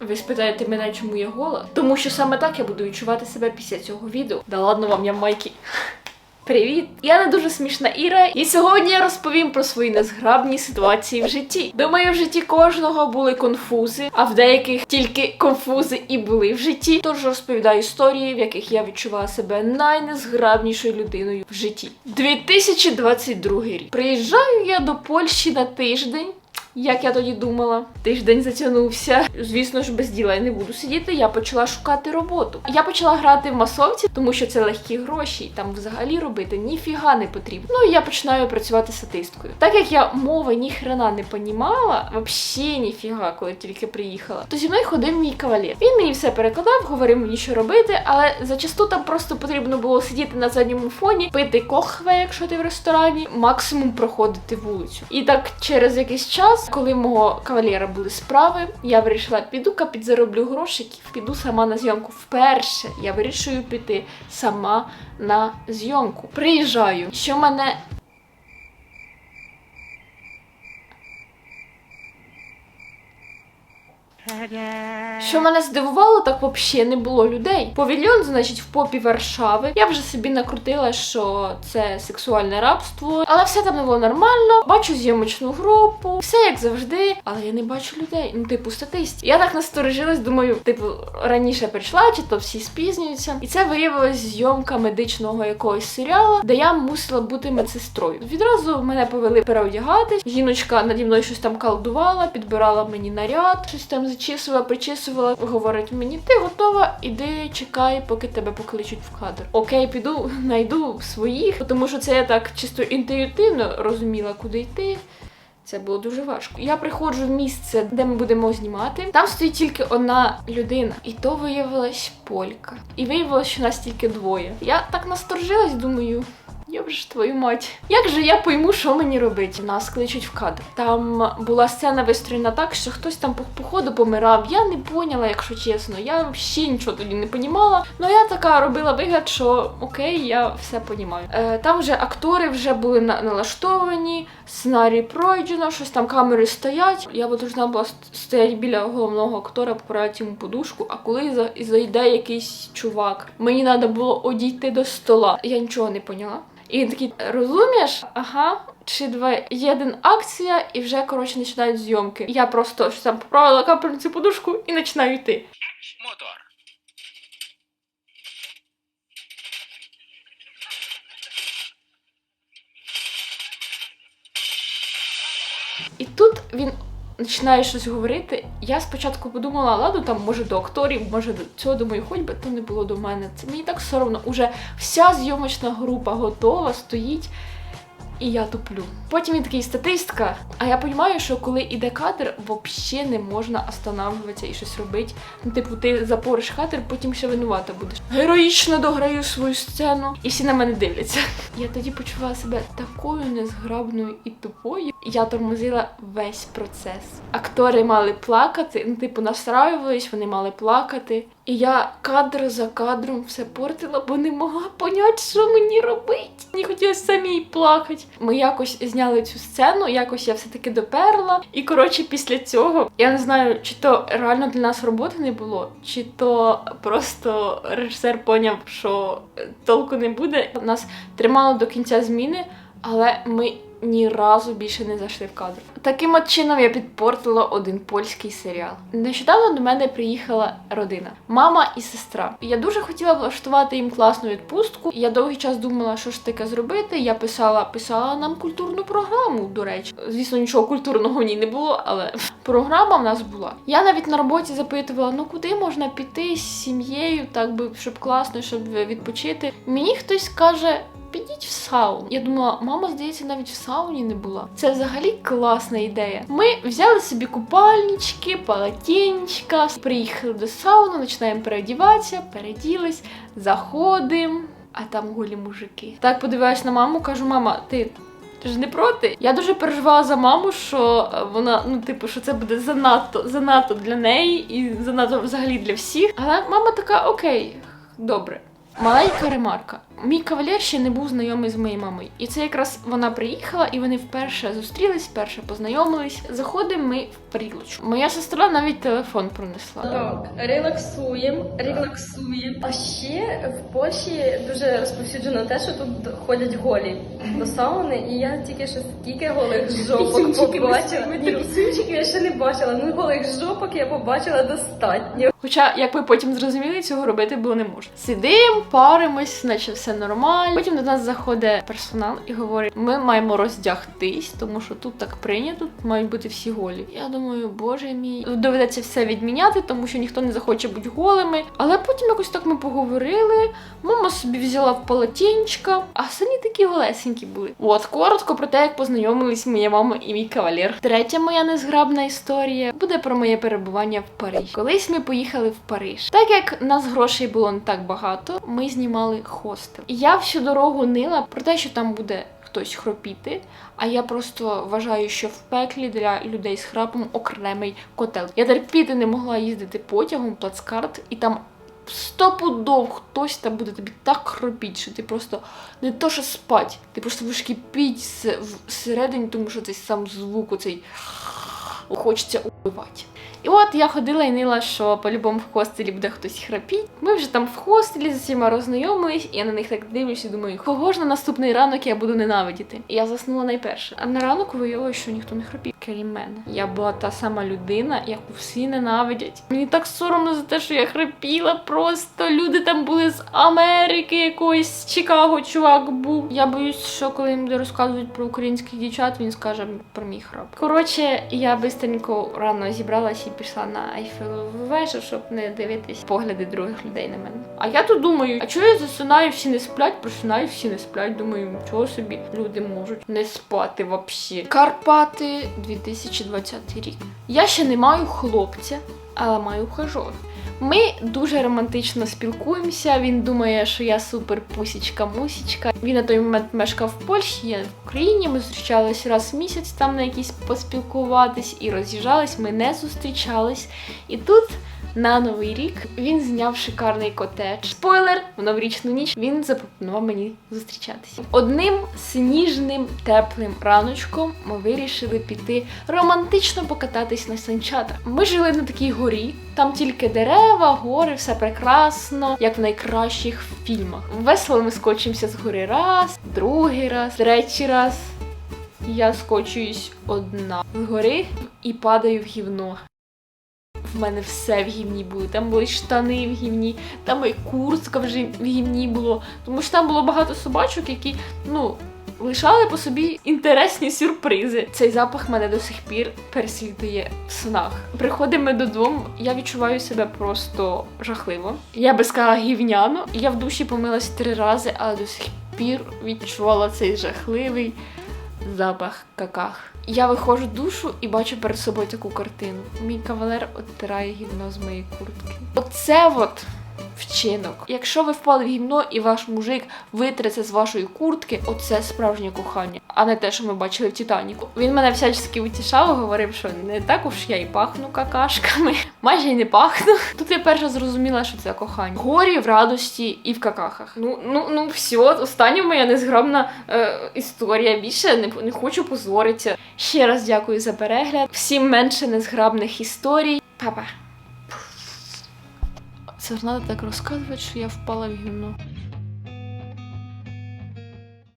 Ви спитаєте мене, чому я гола? Тому що саме так я буду відчувати себе після цього відео. Да ладно вам, я майки. Привіт! Я не дуже смішна Іра, і сьогодні я розповім про свої незграбні ситуації в житті. Думаю, в житті кожного були конфузи, а в деяких тільки конфузи і були в житті. Тож розповідаю історії, в яких я відчувала себе найнезграбнішою людиною в житті. 2022 рік. Приїжджаю я до Польщі на тиждень. Як я тоді думала, тиждень затягнувся. Звісно ж, без діла я не буду сидіти. Я почала шукати роботу. Я почала грати в масовці, тому що це легкі гроші, і там взагалі робити ніфіга не потрібно. Ну і я починаю працювати статисткою. Так як я мови ніхрена не понімала, взагалі ніфіга, коли тільки приїхала, то зі мною ходив мій кавалер. Він мені все перекладав, говорив мені, що робити, але зачасту там просто потрібно було сидіти на задньому фоні, пити кохве, якщо ти в ресторані, максимум проходити вулицю. І так через якийсь час, коли в мого кавалера були справи, я вирішила, піду-ка підзароблю грошиків, піду сама на зйомку. Вперше я вирішую піти сама на зйомку. Приїжджаю, що мене. Що мене здивувало, так взагалі не було людей. Павільйон, значить, в попі Варшави. Я вже собі накрутила, що це сексуальне рабство, але все там було нормально. Бачу зйомочну групу, все як завжди, але я не бачу людей. Ну, типу, статистів. Я так насторожилась, думаю, типу, раніше прийшла, чи то всі спізнюються. І це виявилась зйомка медичного якогось серіалу, де я мусила бути медсестрою. Відразу мене повели переодягатись. Жіночка наді мною щось там колдувала, підбирала мені наряд, щось там зачісувала, причісувала. Говорить мені, ти готова, іди, чекай, поки тебе покличуть в кадр. Окей, піду, знайду своїх, тому що це я так чисто інтуїтивно розуміла, куди йти. Це було дуже важко. Я приходжу в місце, де ми будемо знімати. Там стоїть тільки одна людина, і то виявилась полька. І виявилось, що нас тільки двоє. Я так насторожилась, думаю. Йоб ж твою мать. Як же я пойму, що мені робити? Нас кличуть в кадр. Там була сцена вистроєна так, що хтось там по, по помирав. Я не поняла, якщо чесно. Я взагалі нічого тоді не понімала. Ну я така робила вигляд, що окей, я все понімаю. Е, там вже актори вже були на, налаштовані, сценарій пройдено, щось там камери стоять. Я би должна була ст- стояти біля головного актора, поправити йому подушку. А коли за- зайде якийсь чувак, мені треба було одійти до стола. Я нічого не поняла. І він такий, розумієш? Ага. Чи два єдин акція, і вже коротше починають зйомки. Я просто там поправила капельницю подушку і починаю йти. Мотор. І тут він починає щось говорити. Я спочатку подумала, ладно, там може до акторів, може до цього думаю, хоч би то не було до мене. Це мені так соромно. Уже вся зйомочна група готова, стоїть. І я туплю. Потім він такий статистка. А я розумію, що коли іде кадр, взагалі не можна останавливатися і щось робити. Ну, типу, ти запориш кадр, потім ще винувата будеш. Героїчно дограю свою сцену, і всі на мене дивляться. Я тоді почувала себе такою незграбною і тупою. Я тормозила весь процес. Актори мали плакати, ну, типу, настраювались, вони мали плакати. І я кадр за кадром все портила, бо не могла поняти, що мені робити. Мені хотілося самій плакати. Ми якось зняли цю сцену, якось я все-таки доперла. І коротше, після цього я не знаю, чи то реально для нас роботи не було, чи то просто режисер поняв, що толку не буде. Нас тримало до кінця зміни, але ми ні разу більше не зайшли в кадр. Таким от чином я підпортила один польський серіал. Нещодавно до мене приїхала родина, мама і сестра. Я дуже хотіла влаштувати їм класну відпустку. Я довгий час думала, що ж таке зробити. Я писала, писала нам культурну програму. До речі, звісно, нічого культурного в ній не було, але програма в нас була. Я навіть на роботі запитувала, ну куди можна піти з сім'єю, так би щоб класно, щоб відпочити. Мені хтось каже. Підіть в сауну. Я думала, мама, здається, навіть в сауні не була. Це взагалі класна ідея. Ми взяли собі купальнички, полотенчика, приїхали до сауни, починаємо переодіватися, переділись, заходимо, а там голі мужики. Так подивилась на маму, кажу, мама, ти. Ти ж не проти? Я дуже переживала за маму, що е, вона, ну, типу, що це буде занадто, занадто для неї і занадто взагалі для всіх. Але мама така, окей, добре. Маленька ремарка. Мій кавалер ще не був знайомий з моєю мамою. І це якраз вона приїхала, і вони вперше зустрілись, вперше познайомились. Заходимо ми в прілочку. Моя сестра навіть телефон принесла. Так, релаксуємо, релаксуємо. А ще в Польщі дуже розповсюджено те, що тут ходять голі до сауни, і я тільки що стільки голих жопок побачила. Пісюнчиків я ще не бачила. Ну голих жопок я побачила достатньо. Хоча, як ви потім зрозуміли, цього робити було не можна. Сидимо, паримось, наче все нормально. Потім до нас заходить персонал і говорить: ми маємо роздягтись, тому що тут так прийнято, тут мають бути всі голі. Я думаю, боже мій, доведеться все відміняти, тому що ніхто не захоче бути голими. Але потім якось так ми поговорили. Мама собі взяла в полотенчика, а самі такі голесенькі були. От коротко про те, як познайомились моя мама і мій кавалер. Третя моя незграбна історія буде про моє перебування в Парижі. Колись ми поїхали в Париж. Так як нас грошей було не так багато, ми знімали хостел. І я всю дорогу нила про те, що там буде. Хтось хропіти, а я просто вважаю, що в пеклі для людей з храпом окремий котел. Я терпіти не могла їздити потягом, плацкарт, і там стопудов хтось там буде тобі так хропіть, що ти просто не то, що спать, ти просто з- всередині, тому що цей сам звук, оцей хочеться убивати. І от я ходила і нила, що по-любому в хостелі буде хтось храпіть. Ми вже там в хостелі з усіма роззнайомились, і я на них так дивлюсь і думаю, кого ж на наступний ранок я буду ненавидіти. І я заснула найперше. А на ранок виявилося, що ніхто не храпів, крім мене. Я була та сама людина, яку всі ненавидять. Мені так соромно за те, що я храпіла. Просто люди там були з Америки, якоїсь з Чикаго чувак був. Я боюсь, що коли їм буде розказувати про українських дівчат, він скаже про мій храп. Коротше, я бистренько рано зібралась і пішла на Айфелеву вежу, щоб не дивитись погляди других людей на мене. А я тут думаю, а чого я засинаю, всі не сплять, просинаю, всі не сплять. Думаю, чого собі люди можуть не спати вообще. Карпати 2020 рік. Я ще не маю хлопця, але маю хажор. Ми дуже романтично спілкуємося. Він думає, що я супер пусічка-мусічка. Він на той момент мешкав в Польщі, я в Україні. Ми зустрічались раз в місяць там на якісь поспілкуватись і роз'їжджались. Ми не зустрічались. І тут на новий рік він зняв шикарний котедж. Спойлер, в новорічну ніч він запропонував мені зустрічатися. Одним сніжним теплим раночком ми вирішили піти романтично покататись на санчатах. Ми жили на такій горі, там тільки дерева, гори, все прекрасно, як в найкращих фільмах. Весело ми скочимося з гори раз, другий раз, третій раз. Я скочуюсь одна з гори і падаю в гівно. В мене все в гімні було. Там були штани в гімні, там і куртка вже в гімні було. Тому що там було багато собачок, які, ну, лишали по собі інтересні сюрпризи. Цей запах мене до сих пір переслідує в снах. Приходимо додому, я відчуваю себе просто жахливо. Я би сказала гівняно. Я в душі помилась три рази, але до сих пір відчувала цей жахливий запах каках. Я виходжу душу і бачу перед собою таку картину. Мій кавалер оттирає гівно з моєї куртки. Оце от вчинок. Якщо ви впали в гівно і ваш мужик витре це з вашої куртки, оце справжнє кохання, а не те, що ми бачили в Титаніку. Він мене всячески утішав, говорив, що не так уж я і пахну какашками. Майже й не пахну. Тут я перша зрозуміла, що це кохання. Горі, в радості і в какахах. Ну, ну, ну все, остання моя незграбна е, історія. Більше не, не хочу позоритися. Ще раз дякую за перегляд. Всім менше незграбних історій. Па-па. Це ж треба так розказувати, що я впала в гімно.